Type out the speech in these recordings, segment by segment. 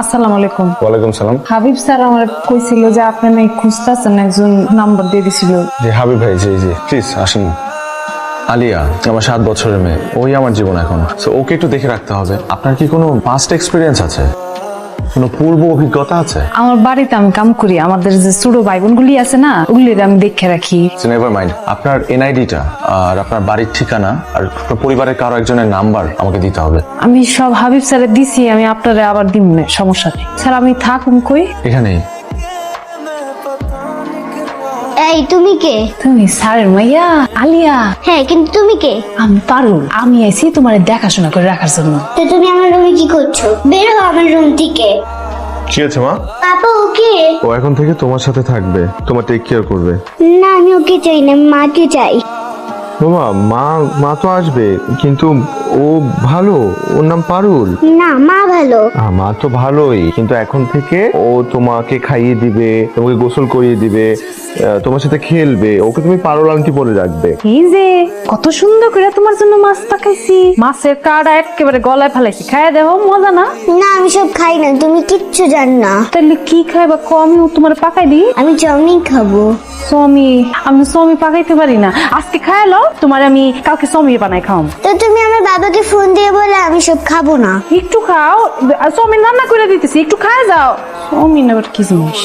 আসসালামু আলাইকুম ওয়ালাইকুম সালাম। হাবিব স্যার আমার কইছিল যে আপনি নাকি খুঁজতেছেন একজন নাম্বার দিয়ে দিছিল। জি হাবিব ভাই জি জি। প্লিজ আসেন। আলিয়া আমার সাত বছরের মেয়ে। ওই আমার জীবন এখন। ওকে একটু দেখে রাখতে হবে। আপনার কি কোনো পাস্ট এক্সপিরিয়েন্স আছে? কোনো পূর্ব অভিজ্ঞতা আছে? আমার বাড়িতে আমি কাম করি আমাদের যে ছোট ভাই বোনগুলি আছে না ওগুলির আমি দেখে রাখি। নেভার মাইন্ড আপনার এনআইডিটা আর আপনার বাড়ির ঠিকানা আর আপনার পরিবারের কারও একজনের নাম্বার আমাকে দিতে হবে। আমি সব হাবিব স্যারের দিছি আমি আপনারে আবার দিব না সমস্যা নেই। স্যার আমি থাকুন কই? এখানেই। এই তুমি কে? তুমি স্যারের মাইয়া আলিয়া। হ্যাঁ কিন্তু তুমি কে? আমি পারুল। আমি আইছি তোমার দেখাশোনা করে রাখার জন্য। তো তুমি আমার রুমে কি করছ? বের হও আমার রুম থেকে। কি আছে মা? পাপা ওকে ও এখন থেকে তোমার সাথে থাকবে। তোমার টেক কেয়ার করবে। না আমি ওকে চাই না আমি মাকে চাই? বাবা মা মা তো আসবে কিন্তু ও ভালো ওর নাম পারুল। না মা ভালো। আহ, মা তো ভালোই কিন্তু এখন থেকে ও তোমাকে খাইয়ে দিবে তোমাকে গোসল করিয়ে দিবে আহ, তোমার সাথে খেলবে ওকে তুমি পারুল আংটি পরে রাখবে এই যে কত সুন্দর করে তোমার জন্য মাছ পাকাইছি। মাছের কাড়া একেবারে গলায় ফেলাইছি খাইয়া দেবো মজা না? না আমি সব খাই না তুমি কিচ্ছু জান না। তাহলে কি খাইবা কো আমিও তোমার পাকাই দিই? আমি চাউমিন খাব। সমি আমি সমি পাকাইতে পারি না। আজকে খাই লও তোমার আমি কাউকে সমি বানাই খাও তো তুমি আমার বাবাকে ফোন দিয়ে বলে আমি সব খাব না। একটু খাও সমি রান্না করে দিতেছি একটু খায় যাও। সমি আবার কি জিনিস?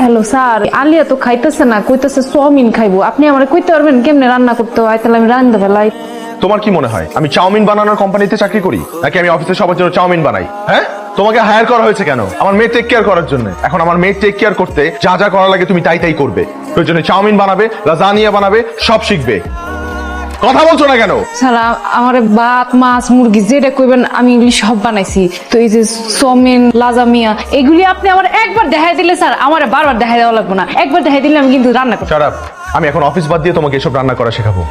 হ্যালো স্যার আলিয়া তো খাইতেছে না কইতেছে চাউমিন খাইবো। আপনি আমার কইতে পারবেন কেমনে রান্না করতে হয়? তাহলে আমি রান্ধতে ফেলাই তোমার কি মনে হয় আমি চাউমিন বানানোর কোম্পানিতে চাকরি করি নাকি আমি অফিসে সবার জন্য চাউমিন বানাই? হ্যাঁ? তোমাকে হায়ার করা হয়েছে কেন? আমার মেয়ে টেক কেয়ার করার জন্য। এখন আমার মেয়ে টেক কেয়ার করতে যা যা করা লাগে তুমি তাই তাই করবে। প্রয়োজনে চাউমিন বানাবে লাজানিয়া বানাবে সব শিখবে। কথা বলছো না কেন? স্যার আমার ভাত মাছ মুরগি যেটা কইবেন আমি এগুলি সব বানাইছি। তো এই যে চাউমিন লাজামিয়া এগুলি আপনি আমার একবার দেখাই দিলে স্যার আমার বারবার দেখাই দেওয়া লাগবে না। একবার দেখাই দিলে আমি কিন্তু রান্না শারাপ আমি এখন অফিস বাদ দিয়ে তোমাকে এসব রান্না করা শেখাবো।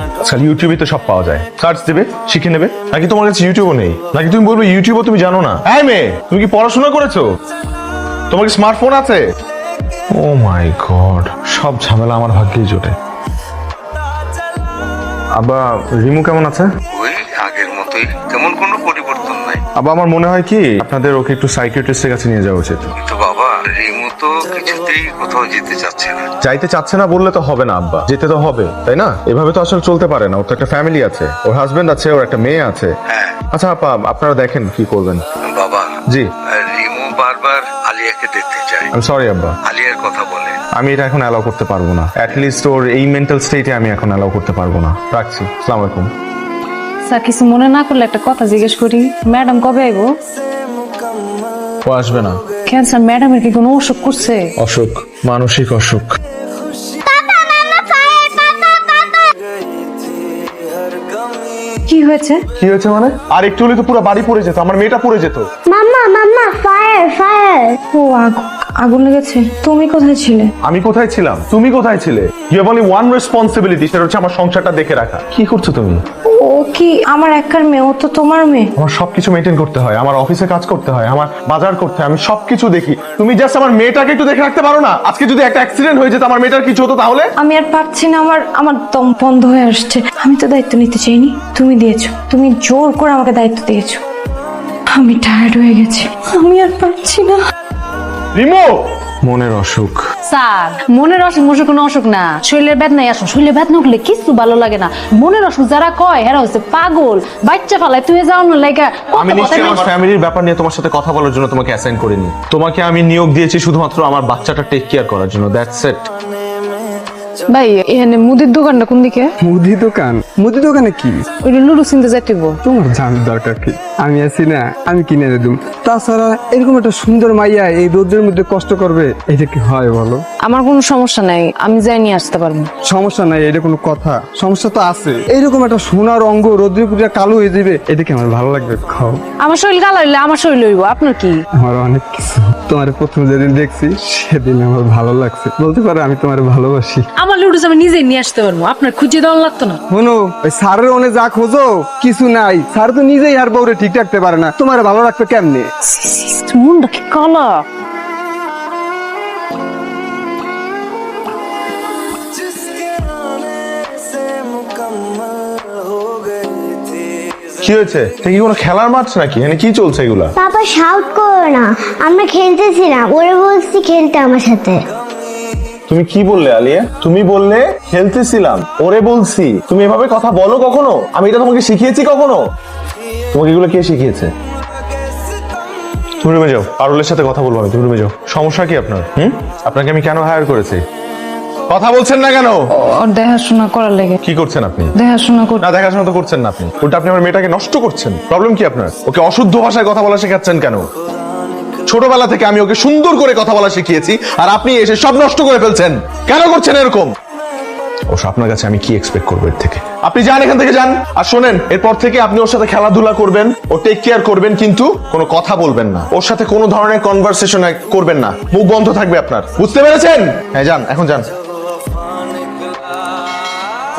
আজকাল ইউটিউবে তো সব পাওয়া যায়। সার্চ দেবে শিখে নেবে। নাকি তোমার কাছে ইউটিউবও নেই? নাকি তুমি বলবে ইউটিউবও তুমি জানো না? হ্যাঁ মেয়ে তুমি কি পড়াশোনা করেছ? তোমার কি স্মার্টফোন আছে? ও মাই গড সব ঝামেলা আমার ভাগ্যেই জোটে। আবা রিমু কেমন আছে? ওই আগের মতোই তেমন কোনো পরিবর্তন নাই। আবা আমার মনে হয় কি আপনাদের ওকে একটু সাইকিয়াট্রিস্টের কাছে নিয়ে যাওয়া উচিত। কিন্তু বাবা রিমু তো কিছুতেই কোথাও যেতে চাচ্ছে না। যাইতে চাচ্ছে না বললে তো হবে না আব্বা। যেতে তো হবে তাই না? এভাবে তো আসলে চলতে পারে না। ওর তো একটা ফ্যামিলি আছে। ওর হাজবেন্ড আছে ওর একটা মেয়ে আছে। হ্যাঁ। আচ্ছা আপা আপনারা দেখেন কি করবেন। বাবা জি। রিমু বারবার আলিয়াকে দেখতে চায়। আমি সরি আব্বা। আলিয়ার কথা বলে। আমি এটা এখন অ্যালাউ করতে পারব না। অ্যাটলিস্ট ওর এই মেন্টাল স্টেটে আমি এখন অ্যালাউ করতে পারব না। রাখছি। আসসালামু আলাইকুম। স্যার কিছু মনে না করলে একটা কথা জিজ্ঞেস করি। ম্যাডাম কবে আইবো? ও আসবে না। কেন স্যার ম্যাডামের কি কোনো অসুখ করছে? অসুখ মানসিক অসুখ। কি হয়েছে? কি হয়েছে মানে? আর একটু হলে তো পুরো বাড়ি পড়ে যেত আমার মেয়েটা পড়ে যেত। মাম্মা মাম্মা ফায়ার ফায়ার ও আগুন আগুন লেগেছে। তুমি কোথায় ছিলে? আমি কোথায় ছিলাম? তুমি কোথায় ছিলে? You have only one responsibility সেটা হচ্ছে আমার সংসারটা দেখে রাখা। কি করছ তুমি? ও কি আমার একার মেয়ে? ও তো তোমার মেয়ে। আমার সবকিছু মেনটেন করতে হয় আমার অফিসে কাজ করতে হয় আমার বাজার করতে হয় আমি সবকিছু দেখি। তুমি জাস্ট আমার মেয়েটাকে একটু দেখে রাখতে পারো না? আজকে যদি একটা অ্যাক্সিডেন্ট হয়ে যেত আমার মেয়েটার কিছু হতো তাহলে? আমি আর পারছি না আমার আমার দম বন্ধ হয়ে আসছে। আমি তো দায়িত্ব নিতে চাইনি তুমি দিয়েছ। তুমি জোর করে আমাকে দায়িত্ব দিয়েছ। আমি টায়ার্ড হয়ে গেছি আমি আর পারছি না। রিমো! মনের অসুখ। স্যার মনের অসুখ মশুক কোনো অসুখ না। শরীরের বেদনাই আসো শরীরের বেদনা হলে কিছু ভালো লাগে না। মনের অসুখ যারা কয় হেরা হচ্ছে পাগল। বাচ্চা ফালায় তুই যাও না লাইকা আমি নিশ্চয়ই আমার ফ্যামিলির ব্যাপার নিয়ে তোমার সাথে কথা বলার জন্য তোমাকে অ্যাসাইন করিনি। তোমাকে আমি নিয়োগ দিয়েছি শুধুমাত্র আমার বাচ্চাটা টেক কেয়ার করার জন্য। দ্যাটস ইট ভাই এখানে মুদির দোকানটা কোন দিকে? মুদি দোকান? মুদি দোকানে কি? ওই লুডু চিনতে যাইতেব তোমার জানার দরকার কি? আমি আছি না আমি কিনে দেব তাছাড়া এরকম একটা সুন্দর মাইয়া এই রোদের মধ্যে কষ্ট করবে এটা কি হয় বলো? আমার কোনো সমস্যা নাই আমি যাই নিয়ে আসতে পারব। সমস্যা নাই এটা কোনো কথা। সমস্যা তো আছে। এইরকম একটা সোনার অঙ্গ রোদ্রে পুরে কালো হয়ে যাবে এটা কি আমার ভালো লাগবে? খাও। আমার শরীর গালা হইলে আমার শরীর হইব আপনার কি? আমার অনেক কিছু। তোমার প্রথম যেদিন দেখছি সেদিন আমার ভালো লাগছে। বলতে পারো আমি তোমার ভালোবাসি। আমার লুডুস আমি নিজেই নিয়ে আসতে পারব আপনার খুঁজে দেওয়া লাগতো না। শোনো ওই স্যারের অনেক যা খোঁজো কিছু নাই। স্যার তো নিজেই আর বউরে ঠিক রাখতে পারে না। তোমার ভালো রাখবে কেমনে? মুন্ডা কি কালা? কি হয়েছে? এটা কি কোনো খেলার মাঠ নাকি? মানে কি চলছে এগুলা? পাপা শাউট করো না। আমরা খেলতেছিলাম ওরে বলছি খেলতে আমার সাথে। তুমি কি বললে আলিয়া? তুমি বললে খেলতেছিলাম। ওরে বলছি তুমি এভাবে কথা বলো কখনো? আমি এটা তোমাকে শিখিয়েছি কখনো? তোমাকে এগুলো কে শিখিয়েছে? তুমি রুমে যাও। পারুলের সাথে কথা বলব আমি। তুমি রুমে যাও। সমস্যা কি আপনার? হুম? আপনাকে আমি কেন হায়ার করেছি? কথা বলছেন না কেন? ওর দেখাশোনা করার লেগে। কি করছেন আপনি? দেখাশোনা কর না দেখাশোনা তো করছেন না আপনি। উল্টা আপনি আমার মেয়েটাকে নষ্ট করছেন। প্রবলেম কি আপনার? ওকে অশুদ্ধ ভাষায় কথা বলা শেখাচ্ছেন কেন? ছোটবেলা থেকে আমি ওকে সুন্দর করে কথা বলা শিখিয়েছি আর আপনি এসে সব নষ্ট করে ফেলছেন। কেন করছেন এরকম? অবশ্য আপনার কাছে আমি কি এক্সপেক্ট করব এর থেকে? আপনি যান এখান থেকে যান। আর শোনেন এরপর থেকে আপনি ওর সাথে খেলাধুলা করবেন ও টেক কেয়ার করবেন কিন্তু কোনো কথা বলবেন না। ওর সাথে কোনো ধরনের কনভারসেশন করবেন না। মুখ বন্ধ থাকবে আপনার। বুঝতে পেরেছেন? হ্যাঁ যান এখন যান।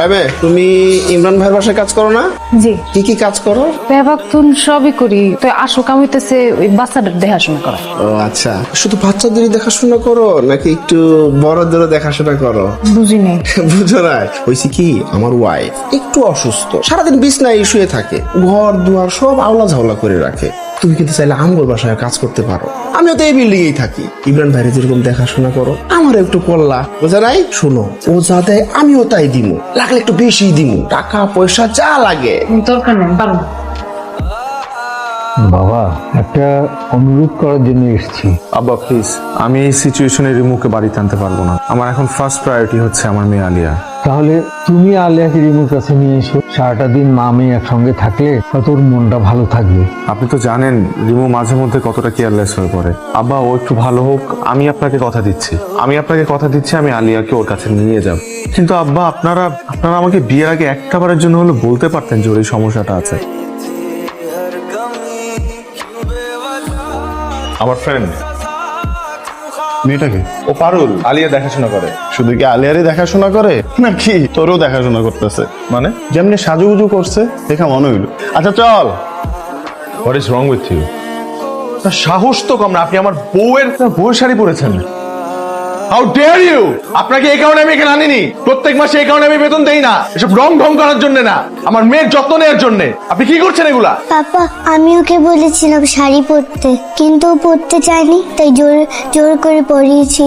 হবে তুমি ইমরান ভাইয়ের বাসায় কাজ করো না? জি। কি কি কাজ করো? বেবাক্তুন সবই করি। তো আসো কামিতেছে ওই বাচ্চাদের দেখাশোনা করা। ও আচ্ছা। শুধু বাচ্চাদেরই দেখাশোনা করো নাকি একটু বড়দেরও দেখাশোনা করো? বুঝি নেই। বুঝো না হয়েছে কি আমার ওয়াইফ একটু অসুস্থ সারাদিন বিছনায় শুয়ে থাকে ঘর দুয়ার সব আওলা ঝাওলা করে রাখে। তুমি কিন্তু চাইলে আমগোর বাসায় কাজ করতে পারো। আমিও তো এই বিল্ডিং এই থাকি। ইমরান ভাইরে যেরকম দেখাশোনা করো আমার একটু করলা। বোঝা নাই? শোনো ও যা দেয় আমিও তাই দিমু। লাগলে একটু বেশি দিমু। টাকা পয়সা যা লাগে। দরকার নেই পারো। বাবা একটা অনুরোধ করার জন্য এসেছি। আব্বা প্লিজ আমি এই সিচুয়েশনে রিমুকে বাড়িতে আনতে পারব না। আমার এখন ফার্স্ট প্রায়োরিটি হচ্ছে আমার মেয়ে আলিয়া। তাহলে তুমি আলিয়াকে রিমুর কাছে নিয়ে এসো। সারাটা দিন মা মেয়ে একসঙ্গে থাকলে হয়তো ওর মনটা ভালো থাকবে। আপনি তো জানেন রিমু মাঝে মধ্যে কতটা কেয়ারলেস হয়ে পড়ে। আব্বা ও একটু ভালো হোক আমি আপনাকে কথা দিচ্ছি। আমি আপনাকে কথা দিচ্ছি আমি আলিয়াকে ওর কাছে নিয়ে যাব। কিন্তু আব্বা আপনারা আপনারা আমাকে বিয়ের আগে একটা বারের জন্য হলো বলতে পারতেন যে ওর এই সমস্যাটা আছে। আমার ফ্রেন্ড মেয়েটাকে? ও পারুল আলিয়া দেখাশোনা করে। শুধু কি আলিয়ারই দেখাশোনা করে? নাকি তোরও দেখাশোনা করতেছে? মানে? যেমনি সাজুগুজু করছে দেখা মনে হইল। আচ্ছা চল। What is wrong with you সাহস তো কম না আপনি আমার বউয়ের বউয়ের শাড়ি পরেছেন। হাউ ডেয়ার ইউ আপনাকে এই কারণে আমি এখানে আনিনি। প্রত্যেক মাসে এই কারণে আমি বেতন দেই না। এসব রং ঢং করার জন্য না। আমার মেয়ের যত্ন নেওয়ার জন্য। আপনি কি করছেন এগুলা? পাপা আমি ওকে বলেছিলাম শাড়ি পরতে। কিন্তু ও পরতে চায়নি তাই জোর জোর করে পরিয়েছি।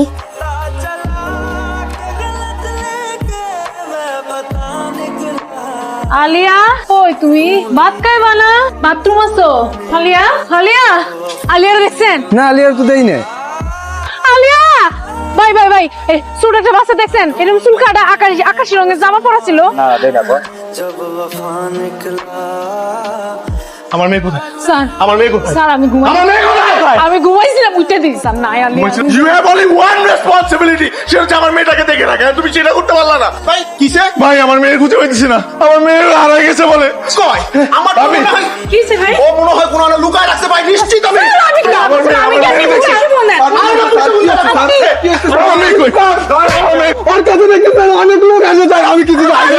আলিয়া কই তুমি? ভাত খাইবা না? বাথরুম আছো? আলিয়া আলিয়া? আলিয়া দেখছেন? না আলিয়ার তো দেই না ভাই ভাই ভাই এই ছোট একটা বাচ্চা দেখছেন? এরকম চুলকাটা আকাশ আকাশি রঙের জামা পরা ছিল। আমার মেয়ে কোথায়? স্যার। আমার মেয়ে কোথায়? স্যার আমি ঘুমাই আমার মেয়ে কোথায়? আমি ঘুমাইছিলাম নাই Alia you have only one responsibility সেটা হচ্ছে আমার মেয়েটাকে দেখে রাখা। তুমি সেটা করতে পারলা না। ভাই কিসে? ভাই আমার মেয়ে খুঁজে পাইতেছি না। আমার মেয়ে হারাই গেছে বলে। কয়? আমার তো আমি- মনে হয় কি ভাই? ও মনে হয় কোনো লুকায় রাখতে পাই নিশ্চিত আমি। আমি কি আমার মেয়ে- আমি আমার কেন মেয়ে দেখছি। বুঝাবো না? আমার মেয়ে- আমার মেয়ে কই? আমার মেয়ে- ওর কাছে দেখতে অনেক লোক আছে তাই আমি কিছু জানি